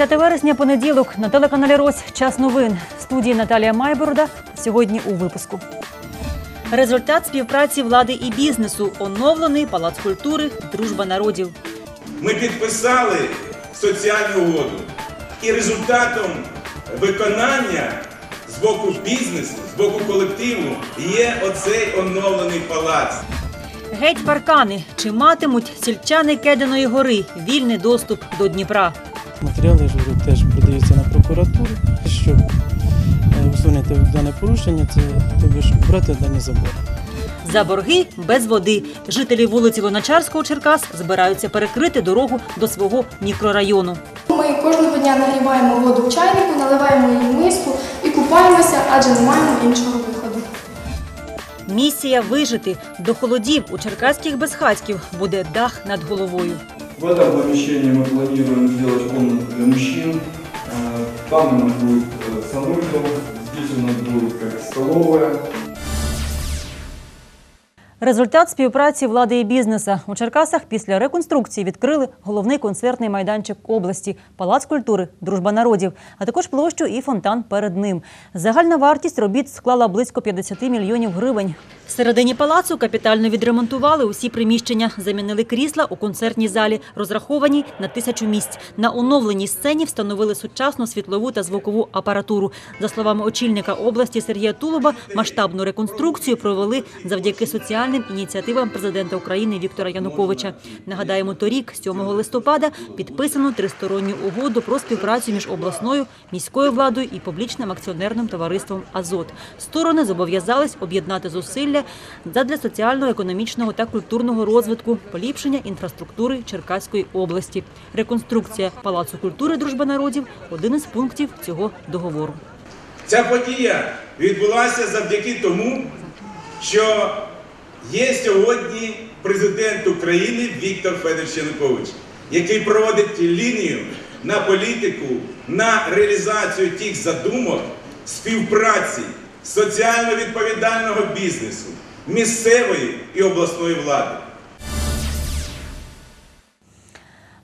10 вересня, понеділок, на телеканалі Рось час новин. В студії Наталія Майборода. Сьогодні у випуску. Результат співпраці влади і бізнесу. Оновлений палац культури, дружба народів. Ми підписали соціальну угоду. І результатом виконання з боку бізнесу, з боку колективу є оцей оновлений палац. Геть паркани. Чи матимуть сільчани Кединої гори вільний доступ до Дніпра? Матеріали ж говорю, теж продаються на прокуратуру, щоб е, усунути дане порушення, це тобі ж брати дані забори. За борги без води. Жителі вулиці Луначарського Черкас збираються перекрити дорогу до свого мікрорайону. Ми кожного дня нагріваємо воду в чайнику, наливаємо її в миску і купаємося, адже не маємо іншого виходу. Місія вижити до холодів у черкаських безхатьків буде дах над головою. В этом помещении мы планируем сделать комнату для мужчин. Э, Там у нас будет э, санузел, здесь у нас будет как столовая. Результат співпраці влади і бізнеса у Черкасах після реконструкції відкрили головний концертний майданчик області, палац культури, дружба народів, а також площу і фонтан перед ним. Загальна вартість робіт склала близько 50 мільйонів гривень. Всередині палацу капітально відремонтували усі приміщення, замінили крісла у концертній залі, розраховані на тисячу місць. На оновленій сцені встановили сучасну світлову та звукову апаратуру. За словами очільника області Сергія Тулуба, масштабну реконструкцію провели завдяки соціальним ініціативам президента України Віктора Януковича. Нагадаємо, торік, 7 листопада, підписано тристоронню угоду про співпрацю між обласною, міською владою і публічним акціонерним товариством Азот. Сторони зобов'язались об'єднати зусилля задля соціально-економічного та культурного розвитку, поліпшення інфраструктури Черкаської області. Реконструкція Палацу культури Дружба народів один із пунктів цього договору. Ця подія відбулася завдяки тому, що є сьогодні президент України Віктор Федорович Янукович, який проводить лінію на політику, на реалізацію тих задумок співпраці соціально відповідального бізнесу, місцевої і обласної влади.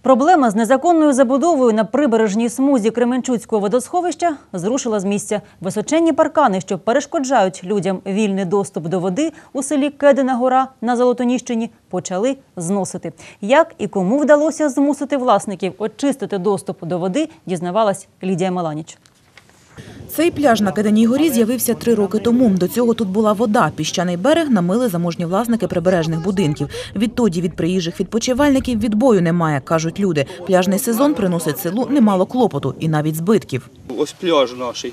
Проблема з незаконною забудовою на прибережній смузі Кременчуцького водосховища зрушила з місця. Височенні паркани, що перешкоджають людям вільний доступ до води у селі Кедина Гора на Золотоніщині, почали зносити. Як і кому вдалося змусити власників очистити доступ до води, дізнавалась Лідія Маланіч. Цей пляж на Кеденій горі з'явився три роки тому. До цього тут була вода. Піщаний берег намили заможні власники прибережних будинків. Відтоді від приїжджих відпочивальників відбою немає, кажуть люди. Пляжний сезон приносить селу немало клопоту і навіть збитків. Ось пляж наш,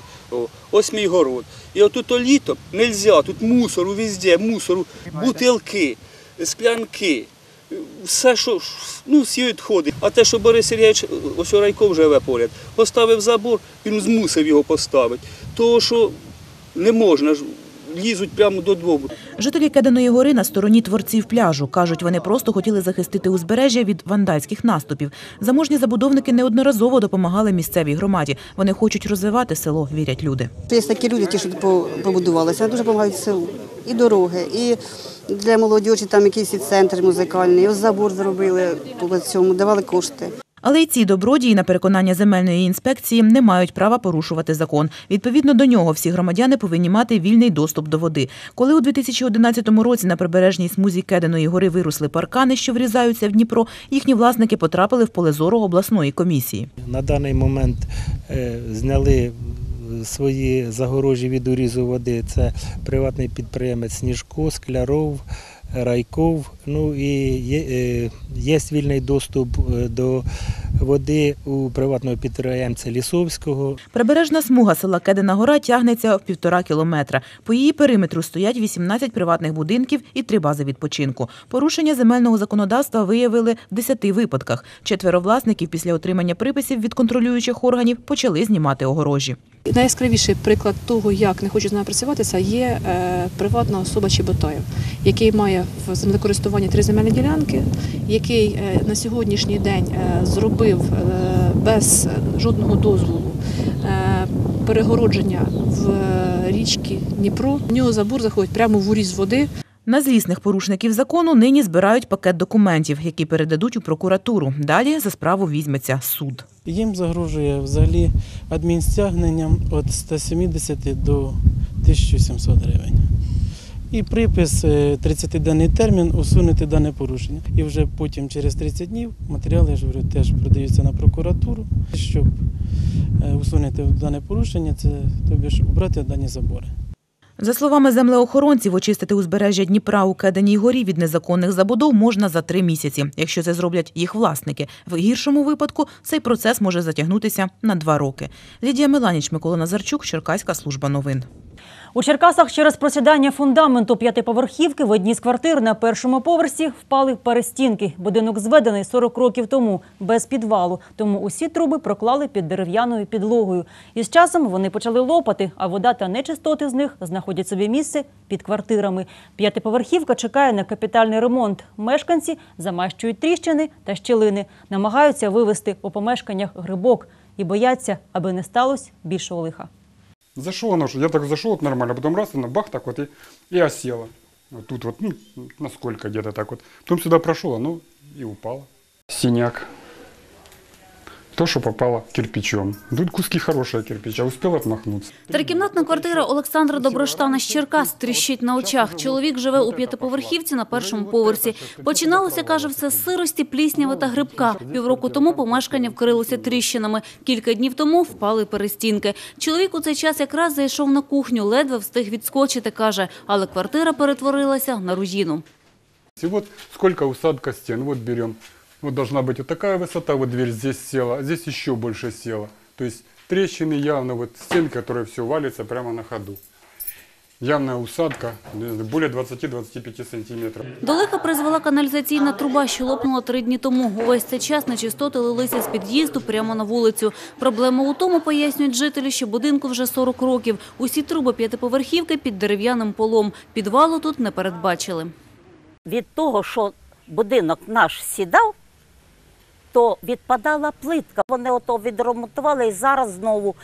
ось мій город. І отут то літо нельзя, тут мусору везде, мусору, бутилки, склянки, все, що ну, всі відходи. А те, що Борис Сергійович, ось Райков живе поряд, поставив забор, він змусив його поставити. Того, що не можна, ж, лізуть прямо додому. Жителі Кеденої гори на стороні творців пляжу. Кажуть, вони просто хотіли захистити узбережжя від вандальських наступів. Заможні забудовники неодноразово допомагали місцевій громаді. Вони хочуть розвивати село, вірять люди. Є такі люди, ті, що по- побудувалися, дуже допомагають селу. І дороги, і для молодіжі там якийсь і центр музикальний, ось забор зробили по цьому, давали кошти. Але й ці добродії, на переконання земельної інспекції, не мають права порушувати закон. Відповідно до нього, всі громадяни повинні мати вільний доступ до води. Коли у 2011 році на прибережній смузі Кеденої гори виросли паркани, що врізаються в Дніпро, їхні власники потрапили в поле зору обласної комісії. На даний момент е, зняли свої загорожі від урізу води. Це приватний підприємець Сніжко, Скляров, Райков. Ну і є, е, є вільний доступ е, до води у приватного підприємця Лісовського. Прибережна смуга села Кедина гора тягнеться в півтора кілометра. По її периметру стоять 18 приватних будинків і три бази відпочинку. Порушення земельного законодавства виявили в 10 випадках. Четверо власників після отримання приписів від контролюючих органів почали знімати огорожі. Найяскравіший приклад того, як не хочуть з нами працювати, це є е, приватна особа Чеботаєв, який має в землекористуванні три земельні ділянки, який е, на сьогоднішній день е, зробив е, без жодного дозволу перегородження в річці Дніпро. В нього забор заходить прямо в уріз води. На злісних порушників закону нині збирають пакет документів, які передадуть у прокуратуру. Далі за справу візьметься суд. Їм загрожує взагалі адмінстягненням від 170 до 1700 гривень. І припис е, 30-денний термін усунути дане порушення. І вже потім через 30 днів матеріали я ж говорю, теж продаються на прокуратуру, щоб е, усунути дане порушення, це тобі ж убрати дані забори. За словами землеохоронців, очистити узбережжя Дніпра у Кеданій горі від незаконних забудов можна за три місяці, якщо це зроблять їх власники. В гіршому випадку цей процес може затягнутися на два роки. Лідія Меланіч, Микола Назарчук, Черкаська служба новин. У Черкасах через просідання фундаменту п'ятиповерхівки в одній з квартир на першому поверсі впали перестінки. Будинок зведений 40 років тому, без підвалу, тому усі труби проклали під дерев'яною підлогою. І з часом вони почали лопати, а вода та нечистоти з них знаходять собі місце під квартирами. П'ятиповерхівка чекає на капітальний ремонт. Мешканці замащують тріщини та щілини, намагаються вивести у помешканнях грибок і бояться, аби не сталося більшого лиха. Зашел что я так зашел вот нормально, потом раз, оно бах так вот и, и осело. Вот тут вот, ну, насколько где-то так вот. Потом сюда прошел, оно и упало. Синяк. То, что попало кирпичом. Тут куски хорошего кирпича, успел отмахнуться. Трикімнатна квартира Олександра Доброштана з Черкас тріщить на очах. Чоловік живе у п'ятиповерхівці на першому поверсі. Починалося, каже, все з сирості, пліснява та грибка. Півроку тому помешкання вкрилося тріщинами. Кілька днів тому впали перестінки. Чоловік у цей час якраз зайшов на кухню, ледве встиг відскочити, каже, але квартира перетворилася на руїну. И вот сколько усадка стен, вот берем. Вот должна быть вот такая высота, вот дверь здесь села, а здесь еще больше села. То есть трещины явно, вот стен, которые все валится прямо на ходу. Явная усадка, более 20-25 сантиметров. До лиха призвела каналізаційна труба, що лопнула три дні тому. Увесь цей час нечистоти лилися з під'їзду прямо на вулицю. Проблема у тому, пояснюють жителі, що будинку вже 40 років. Усі труби п'ятиповерхівки під дерев'яним полом. Підвалу тут не передбачили. Від того, що будинок наш сідав, то відпадала плитка. Вони ото відремонтували і зараз знову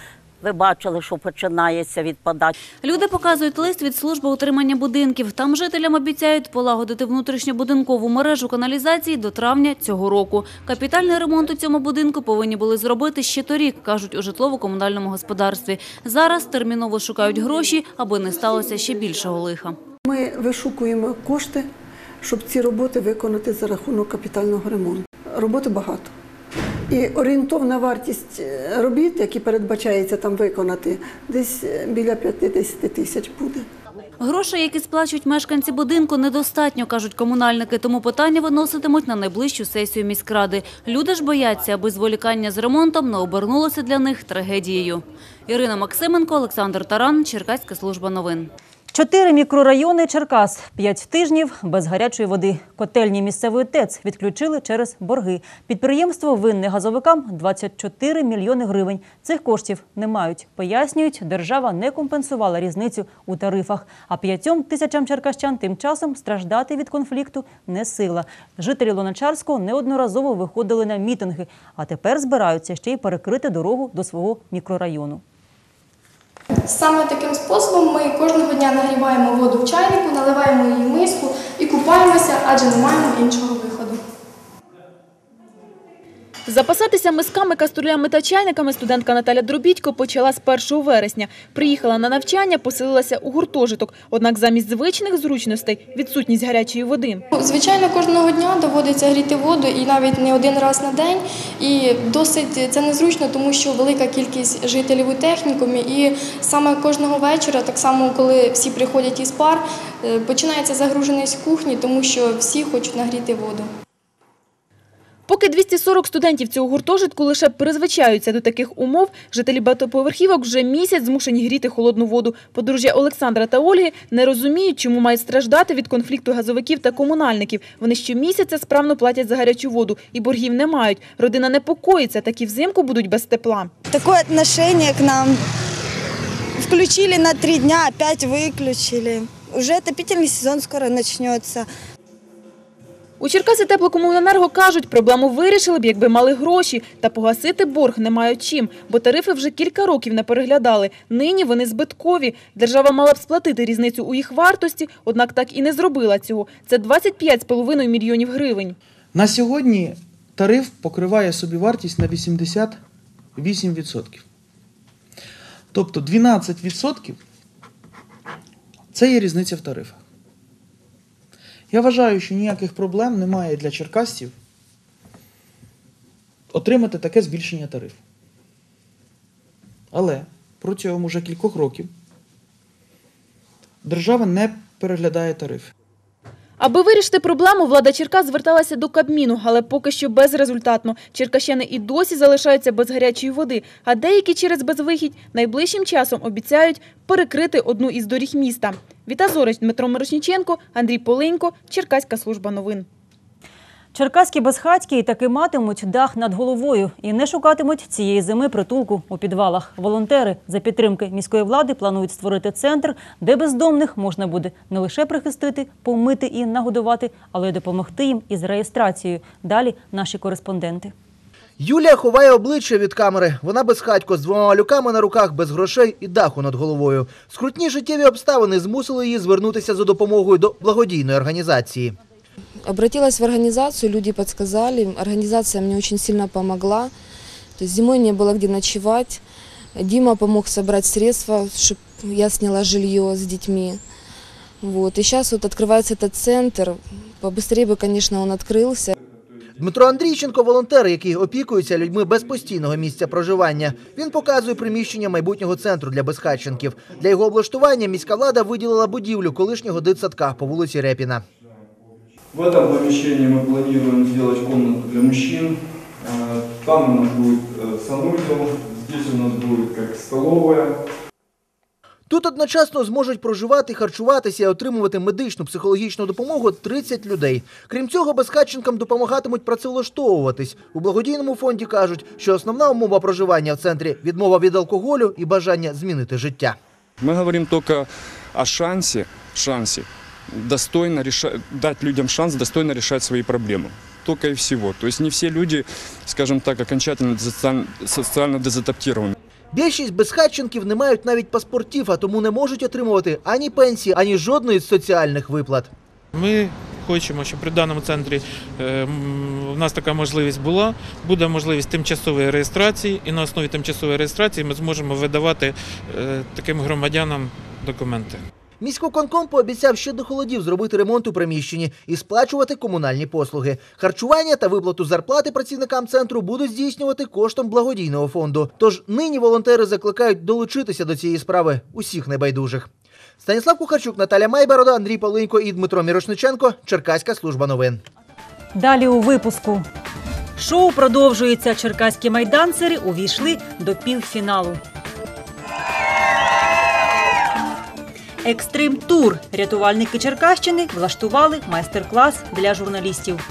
ви бачили, що починається відпадати. Люди показують лист від служби утримання будинків. Там жителям обіцяють полагодити внутрішньобудинкову мережу каналізації до травня цього року. Капітальний ремонт у цьому будинку повинні були зробити ще торік, кажуть у житлово-комунальному господарстві. Зараз терміново шукають гроші, аби не сталося ще більшого лиха. Ми вишукуємо кошти, щоб ці роботи виконати за рахунок капітального ремонту. Роботи багато. І орієнтовна вартість е, робіт, які передбачається там виконати, десь е, біля 50 тисяч буде. Грошей, які сплачують мешканці будинку, недостатньо, кажуть комунальники, тому питання виноситимуть на найближчу сесію міськради. Люди ж бояться, аби зволікання з ремонтом не обернулося для них трагедією. Ірина Максименко, Олександр Таран, Черкаська служба новин. Чотири мікрорайони Черкас. П'ять тижнів без гарячої води. Котельні місцевої ТЕЦ відключили через борги. Підприємство винне газовикам 24 мільйони гривень. Цих коштів не мають. Пояснюють, держава не компенсувала різницю у тарифах. А п'ятьом тисячам черкащан тим часом страждати від конфлікту не сила. Жителі Луначарського неодноразово виходили на мітинги, а тепер збираються ще й перекрити дорогу до свого мікрорайону. Саме таким способом ми кожного дня нагріваємо воду в чайнику, наливаємо її в миску і купаємося, адже не маємо іншого виходу. Запасатися мисками, каструлями та чайниками студентка Наталя Дробідько почала з 1 вересня. Приїхала на навчання, поселилася у гуртожиток. Однак замість звичних зручностей – відсутність гарячої води. Звичайно, кожного дня доводиться гріти воду і навіть не один раз на день. І досить це незручно, тому що велика кількість жителів у технікумі. І саме кожного вечора, так само коли всі приходять із пар, е, починається загруженість кухні, тому що всі хочуть нагріти воду. Поки 240 студентів цього гуртожитку лише призвичаються до таких умов, жителі багатоповерхівок вже місяць змушені гріти холодну воду. Подружжя Олександра та Ольги не розуміють, чому мають страждати від конфлікту газовиків та комунальників. Вони щомісяця справно платять за гарячу воду і боргів не мають. Родина непокоїться, так і взимку будуть без тепла. Такое отношение к нам. Включили на три дня, опять выключили. Уже отопительный сезон скоро начнется. У Черкаси теплокомуненерго кажуть, проблему вирішили б, якби мали гроші, та погасити борг не мають чим, бо тарифи вже кілька років не переглядали. Нині вони збиткові. Держава мала б сплатити різницю у їх вартості, однак так і не зробила цього. Це 25,5 мільйонів гривень. На сьогодні тариф покриває собівартість на 88%. Тобто 12% це є різниця в тарифах. Я вважаю, що ніяких проблем немає для черкасців отримати таке збільшення тарифу. Але протягом уже кількох років держава не переглядає тарифи. Аби вирішити проблему, влада Черкас зверталася до Кабміну, але поки що безрезультатно. Черкащани і досі залишаються без гарячої води, а деякі через безвихідь найближчим часом обіцяють перекрити одну із доріг міста. Віта Зорич, Дмитро Мирошніченко, Андрій Полинько, Черкаська служба новин. Черкаські безхатьки таки матимуть дах над головою і не шукатимуть цієї зими притулку у підвалах. Волонтери за підтримки міської влади планують створити центр, де бездомних можна буде не лише прихистити, помити і нагодувати, але й допомогти їм із реєстрацією. Далі наші кореспонденти. Юлія ховає обличчя від камери. Вона безхатько з двома малюками на руках, без грошей і даху над головою. Скрутні життєві обставини змусили її звернутися за допомогою до благодійної організації. Обратилась в организацию, люди подсказали. Организация мне очень сильно помогла. То есть зимой не было где ночевать. Дима помог собрать средства, чтобы я сняла жилье с детьми. Вот. И сейчас вот открывается этот центр. Побыстрее бы, конечно, он открылся. Дмитро Андрійченко – волонтер, який опікується людьми без постійного місця проживання. Він показує приміщення майбутнього центру для безхатченків. Для його облаштування міська влада виділила будівлю колишнього дитсадка по вулиці Репіна. В этом помещении мы планируем сделать комнату для мужчин. Э, Там у нас будет э, санузел, здесь у нас будет как столовая. Тут одночасно зможуть проживати, харчуватися і отримувати медичну психологічну допомогу 30 людей. Крім цього, безхатченкам допомагатимуть працевлаштовуватись. У благодійному фонді кажуть, що основна умова проживання в центрі відмова від алкоголю і бажання змінити життя. Мы говорим только о шансе, шансе достойно реша... дать людям шанс достойно решать свои проблемы. Только и всего. То есть не все люди, скажем так, окончательно социаль- социально дезадаптированы. Більшість безхатченків не мають навіть паспортів, а тому не можуть отримувати ані пенсії, ані жодної з соціальних виплат. Ми хочемо, щоб при даному центрі е, у нас така можливість була. Буде можливість тимчасової реєстрації, і на основі тимчасової реєстрації ми зможемо видавати е, таким громадянам документи. Міськвиконком пообіцяв ще до холодів зробити ремонт у приміщенні і сплачувати комунальні послуги. Харчування та виплату зарплати працівникам центру будуть здійснювати коштом благодійного фонду. Тож нині волонтери закликають долучитися до цієї справи усіх небайдужих. Станіслав Кухарчук, Наталя Майборода, Андрій Павленко і Дмитро Мірошниченко. Черкаська служба новин. Далі у випуску. Шоу продовжується. Черкаські майданцери увійшли до півфіналу. Екстрим тур. Рятувальники Черкащини влаштували майстер-клас для журналістів.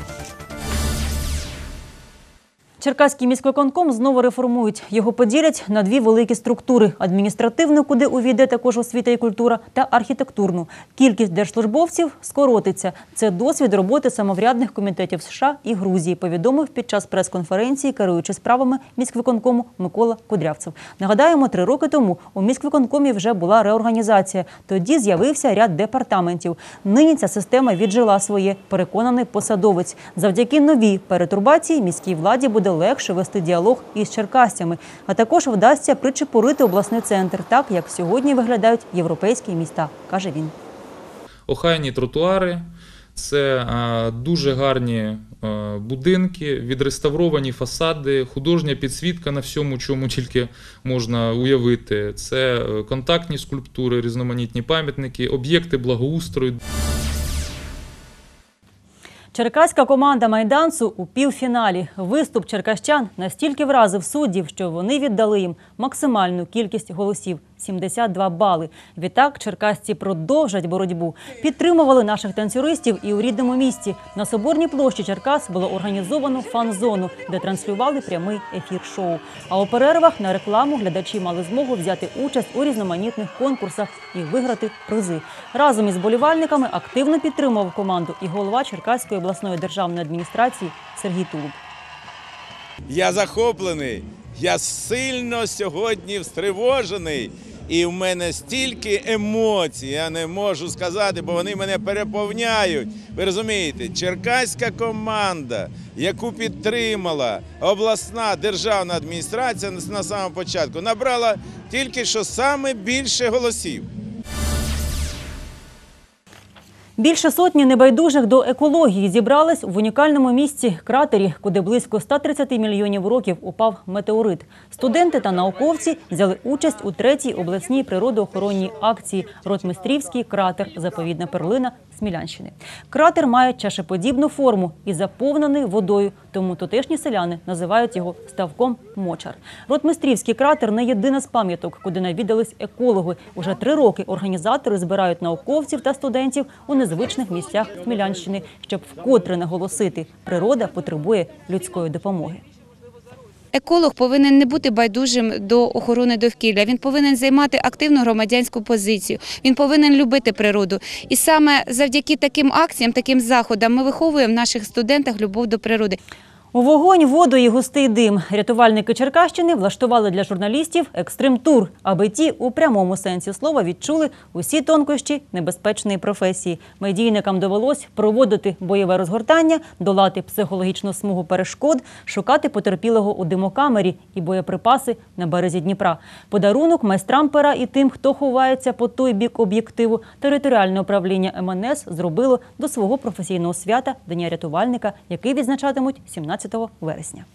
Черкаський міськвиконком знову реформують. Його поділять на дві великі структури: адміністративну, куди увійде також освіта і культура, та архітектурну. Кількість держслужбовців скоротиться. Це досвід роботи самоврядних комітетів США і Грузії. Повідомив під час прес-конференції, керуючи справами міськвиконкому Микола Кудрявцев. Нагадаємо, три роки тому у міськвиконкомі вже була реорганізація. Тоді з'явився ряд департаментів. Нині ця система віджила своє. Переконаний посадовець. Завдяки новій перетурбації міській владі буде легше вести діалог із черкасцями, а також вдасться причепурити обласний центр, так як сьогодні виглядають європейські міста, каже він. охайні тротуари, це дуже гарні будинки, відреставровані фасади, художня підсвітка на всьому, чому тільки можна уявити. Це е, контактні скульптури, різноманітні пам'ятники, об'єкти благоустрою. Черкаська команда майданцу у півфіналі. Виступ черкащан настільки вразив суддів, що вони віддали їм максимальну кількість голосів. 72 бали. Відтак черкасці продовжать боротьбу. Підтримували наших танцюристів і у рідному місті. На Соборній площі Черкас було організовано фан-зону, де транслювали прямий ефір шоу. А у перервах на рекламу глядачі мали змогу взяти участь у різноманітних конкурсах і виграти призи. Разом із болівальниками активно підтримував команду і голова Черкаської обласної державної адміністрації Сергій Тулуб. Я захоплений, я сильно сьогодні встривожений, і в мене стільки емоцій, я не можу сказати, бо вони мене переповняють. Ви розумієте, черкаська команда, яку підтримала обласна державна адміністрація на самому початку, набрала тільки що саме більше голосів. Більше сотні небайдужих до екології зібрались в унікальному місці кратері, куди близько 130 мільйонів років упав метеорит. Студенти та науковці взяли участь у третій обласній природоохоронній акції Ротмистрівський кратер Заповідна перлина Смілянщини. Кратер має чашеподібну форму і заповнений водою, тому тутешні селяни називають його ставком Мочар. Ротмистрівський кратер не єдина з пам'яток, куди навідались екологи. Уже три роки організатори збирають науковців та студентів у незвичних місцях Смілянщини, щоб вкотре наголосити, природа потребує людської допомоги. Еколог повинен не бути байдужим до охорони довкілля. Він повинен займати активну громадянську позицію. Він повинен любити природу. І саме завдяки таким акціям, таким заходам, ми виховуємо в наших студентах любов до природи. У вогонь, воду і густий дим рятувальники Черкащини влаштували для журналістів екстрим-тур, аби ті у прямому сенсі слова відчули усі тонкощі небезпечної професії. Медійникам довелось проводити бойове розгортання, долати психологічну смугу перешкод, шукати потерпілого у димокамері і боєприпаси на березі Дніпра. Подарунок майстрам пера і тим, хто ховається по той бік об'єктиву. Територіальне управління МНС зробило до свого професійного свята Дня рятувальника, який відзначатимуть 17 вересня.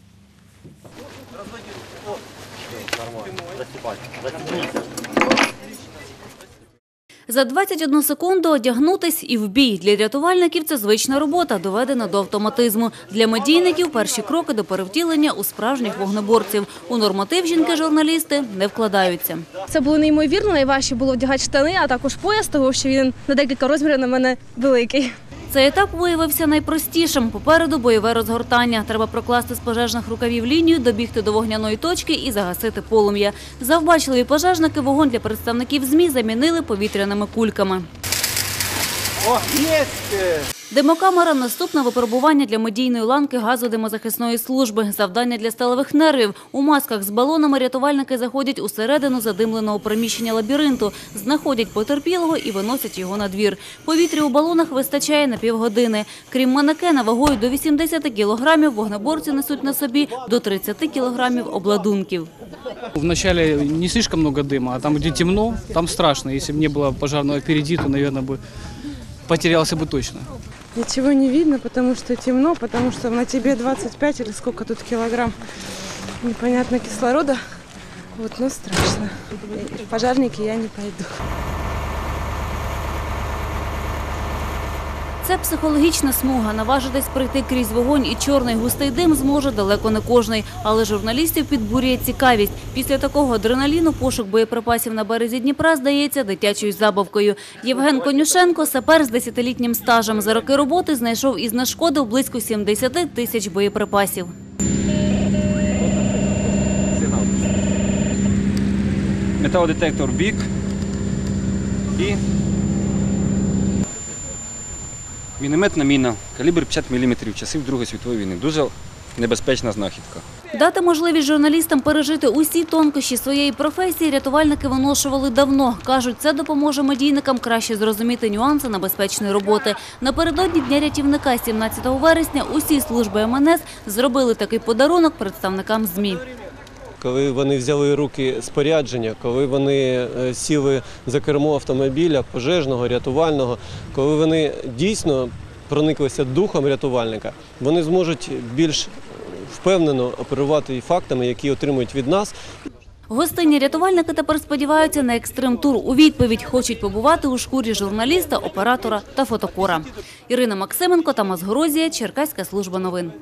За 21 секунду одягнутись і в бій. Для рятувальників це звична робота, доведена до автоматизму. Для медійників перші кроки до перевтілення у справжніх вогнеборців. У норматив жінки-журналісти не вкладаються. Це було неймовірно. Найважче було вдягати штани, а також пояс, тому що він на декілька розмірів на мене великий. Цей етап виявився найпростішим. Попереду бойове розгортання. Треба прокласти з пожежних рукавів лінію, добігти до вогняної точки і загасити полум'я. Завбачливі пожежники вогонь для представників ЗМІ замінили повітряними кульками. О, є! Демокамера – наступне випробування для медійної ланки газодимозахисної служби. Завдання для сталевих нервів. У масках з балонами рятувальники заходять усередину задимленого приміщення лабіринту, знаходять потерпілого і виносять його на двір. Повітря у балонах вистачає на півгодини. Крім манекена вагою до 80 кілограмів, вогнеборці несуть на собі до 30 кілограмів обладунків. Вначале не слишком много дыма, а там, где темно, там страшно. Если бы не было пожарного впереди, то, наверное, бы потерялся бы точно. Ничего не видно, потому что темно, потому что на тебе 25 или сколько тут килограмм непонятно кислорода. Вот, ну страшно. Пожарники я не пойду. Це психологічна смуга. Наважитись пройти крізь вогонь і чорний густий дим зможе далеко не кожний. Але журналістів підбурює цікавість. Після такого адреналіну пошук боєприпасів на березі Дніпра здається дитячою забавкою. Євген Конюшенко, сапер з десятилітнім стажем. За роки роботи знайшов і знешкодив близько 70 тисяч боєприпасів. металодетектор бік і мінометна міна, калібр 50 мм, часів Другої світової війни. Дуже небезпечна знахідка. Дати можливість журналістам пережити усі тонкощі своєї професії рятувальники виношували давно. Кажуть, це допоможе медійникам краще зрозуміти нюанси небезпечної роботи. Напередодні Дня рятівника 17 вересня усі служби МНС зробили такий подарунок представникам ЗМІ. Коли вони взяли руки спорядження, коли вони е, сіли за кермо автомобіля, пожежного, рятувального, коли вони дійсно прониклися духом рятувальника, вони зможуть більш впевнено оперувати фактами, які отримують від нас. Гостинні рятувальники тепер сподіваються на екстрим-тур. У відповідь хочуть побувати у шкурі журналіста, оператора та фотокора. Ірина Максименко, Тамас Горозія, Черкаська служба новин.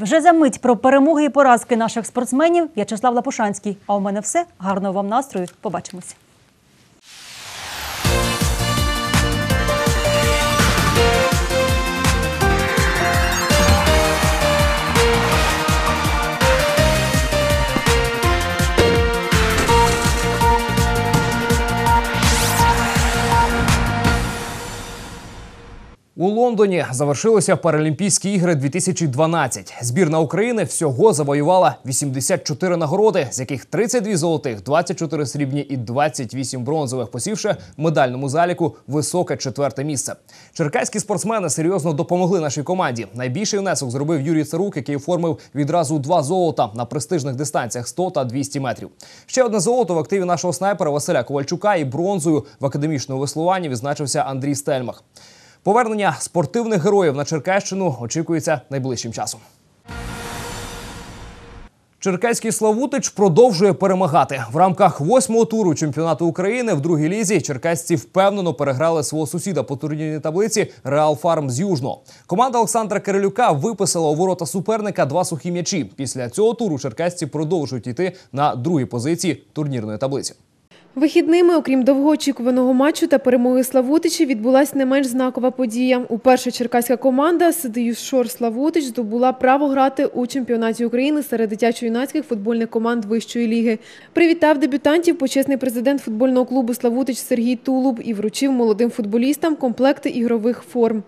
Вже за мить про перемоги і поразки наших спортсменів В'ячеслав Лапушанський. А у мене все. Гарного вам настрою. Побачимося. У Лондоні завершилися Паралімпійські ігри 2012. Збірна України всього завоювала 84 нагороди, з яких 32 золотих, 24 срібні і 28 бронзових, посівши в медальному заліку високе четверте місце. Черкаські спортсмени серйозно допомогли нашій команді. Найбільший внесок зробив Юрій Царук, який оформив відразу два золота на престижних дистанціях 100 та 200 метрів. Ще одне золото в активі нашого снайпера Василя Ковальчука і бронзою в академічному веслуванні відзначився Андрій Стельмах. Повернення спортивних героїв на Черкащину очікується найближчим часом. Черкаський Славутич продовжує перемагати в рамках восьмого туру чемпіонату України в другій лізі. Черкасці впевнено переграли свого сусіда по турнірній таблиці Реал Фарм з Южного. Команда Олександра Кирилюка виписала у ворота суперника два сухі м'ячі. Після цього туру черкасці продовжують йти на другій позиції турнірної таблиці. Вихідними, окрім довгоочікуваного матчу та перемоги Славутичі, відбулася не менш знакова подія. Уперше черкаська команда Сидеюшор Славутич здобула право грати у чемпіонаті України серед дитячо-юнацьких футбольних команд вищої ліги. Привітав дебютантів почесний президент футбольного клубу Славутич Сергій Тулуб і вручив молодим футболістам комплекти ігрових форм.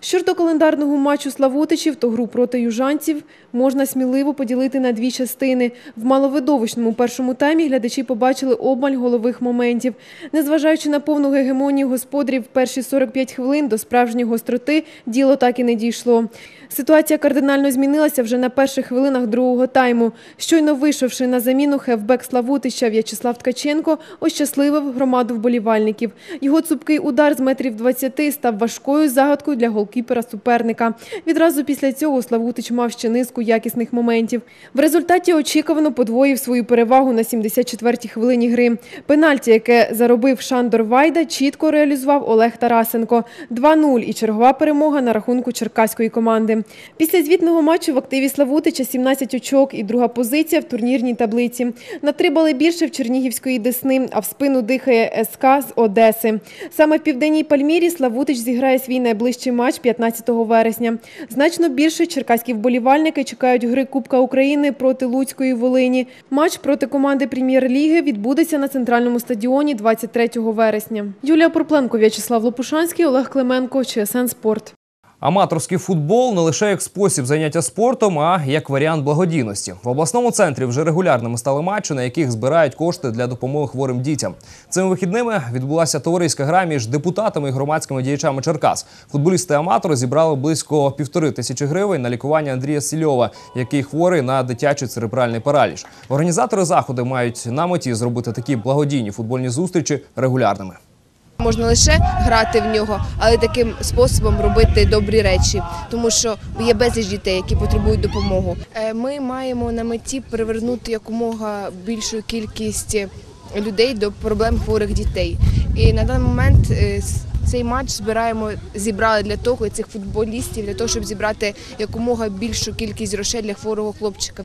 Щодо календарного матчу Славутичів, то гру проти южанців можна сміливо поділити на дві частини. В маловидовищному першому таймі глядачі побачили обмаль голових моментів. Незважаючи на повну гегемонію господарів перші 45 хвилин до справжньої гостроти, діло так і не дійшло. Ситуація кардинально змінилася вже на перших хвилинах другого тайму. Щойно вийшовши на заміну хевбек Славутича В'ячеслав Ткаченко, ощасливив громаду вболівальників. Його цупкий удар з метрів 20 став важкою загадкою для голкіпера суперника. Відразу після цього Славутич мав ще низку якісних моментів. В результаті очікувано подвоїв свою перевагу на 74-й хвилині гри. Пенальті, яке заробив Шандор Вайда, чітко реалізував Олег Тарасенко. 2-0 і чергова перемога на рахунку черкаської команди. Після звітного матчу в активі Славутича 17 очок і друга позиція в турнірній таблиці. На три бали більше в Чернігівської Десни, а в спину дихає СК з Одеси. Саме в південній Пальмірі Славутич зіграє свій найближчий матч 15 вересня. Значно більше черкаські вболівальники чекають гри Кубка України проти Луцької Волині. Матч проти команди Прем'єр-ліги відбудеться на центральному стадіоні 23 вересня. Юлія Порпленко, В'ячеслав Лопушанський, Олег Клименко, ЧСН Спорт. Аматорський футбол не лише як спосіб заняття спортом, а як варіант благодійності. В обласному центрі вже регулярними стали матчі, на яких збирають кошти для допомоги хворим дітям. Цими вихідними відбулася товариська гра між депутатами і громадськими діячами Черкас. Футболісти-аматори зібрали близько півтори тисячі гривень на лікування Андрія Сільова, який хворий на дитячий церебральний параліч. Організатори заходу мають на меті зробити такі благодійні футбольні зустрічі регулярними. Можна лише грати в нього, але таким способом робити добрі речі, тому що є безліч дітей, які потребують допомоги. Е, Ми маємо на меті привернути якомога більшу кількість людей до проблем хворих дітей. І на даний момент е, цей матч збираємо зібрали для того цих футболістів, для того, щоб зібрати якомога більшу кількість грошей для хворого хлопчика.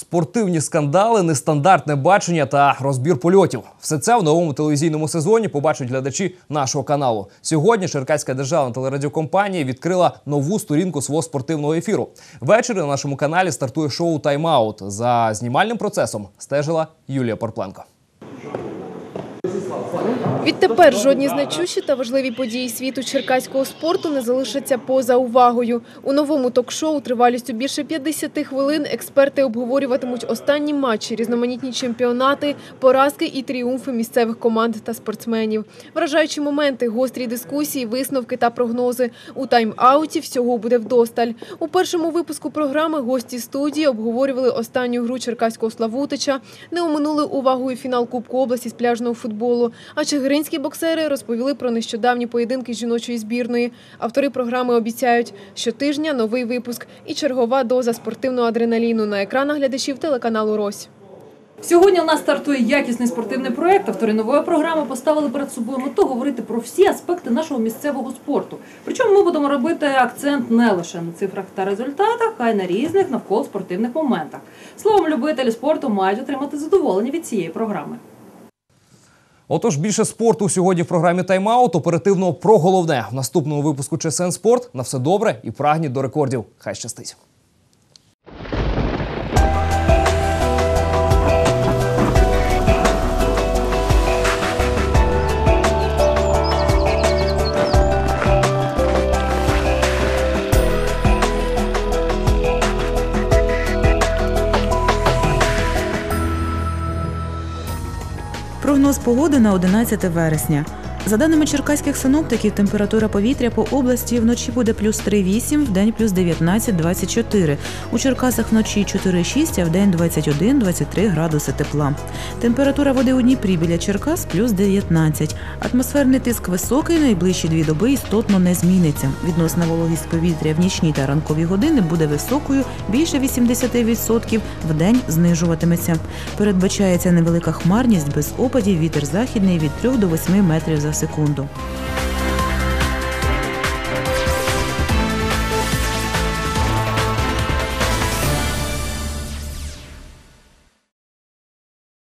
Спортивні скандали, нестандартне бачення та розбір польотів. Все це в новому телевізійному сезоні побачать глядачі нашого каналу. Сьогодні Черкаська державна телерадіокомпанія відкрила нову сторінку свого спортивного ефіру. Ввечері на нашому каналі стартує шоу Тайм-аут. За знімальним процесом стежила Юлія Порпленко. Відтепер жодні значущі та важливі події світу черкаського спорту не залишаться поза увагою. У новому ток-шоу тривалістю більше 50 хвилин експерти обговорюватимуть останні матчі, різноманітні чемпіонати, поразки і тріумфи місцевих команд та спортсменів. Вражаючі моменти, гострі дискусії, висновки та прогнози. У тайм-ауті всього буде вдосталь. У першому випуску програми гості студії обговорювали останню гру черкаського Славутича, не оминули увагою фінал Кубку області з пляжного футболу. А чигиринські боксери розповіли про нещодавні поєдинки жіночої збірної. Автори програми обіцяють, щотижня новий випуск і чергова доза спортивного адреналіну на екранах глядачів телеканалу Рось. Сьогодні у нас стартує якісний спортивний проект. Автори нової програми поставили перед собою мету говорити про всі аспекти нашого місцевого спорту. Причому ми будемо робити акцент не лише на цифрах та результатах, а й на різних навколо спортивних моментах. Словом, любителі спорту мають отримати задоволення від цієї програми. Отож, більше спорту сьогодні в програмі Тайм-аут. Оперативно про головне в наступному випуску ЧСН Спорт. На все добре і прагніть до рекордів. Хай щастить. Прогноз погоди на 11 вересня. За даними черкаських синоптиків, температура повітря по області вночі буде плюс 3,8, вдень плюс 19-24. У Черкасах вночі 4,6, а вдень 21-23 градуси тепла. Температура води у Дніпрі біля Черкас плюс 19. Атмосферний тиск високий, найближчі дві доби істотно не зміниться. Відносна вологість повітря в нічні та ранкові години буде високою, більше 80%, вдень знижуватиметься. Передбачається невелика хмарність без опадів, вітер західний від 3 до 8 метрів за секунду.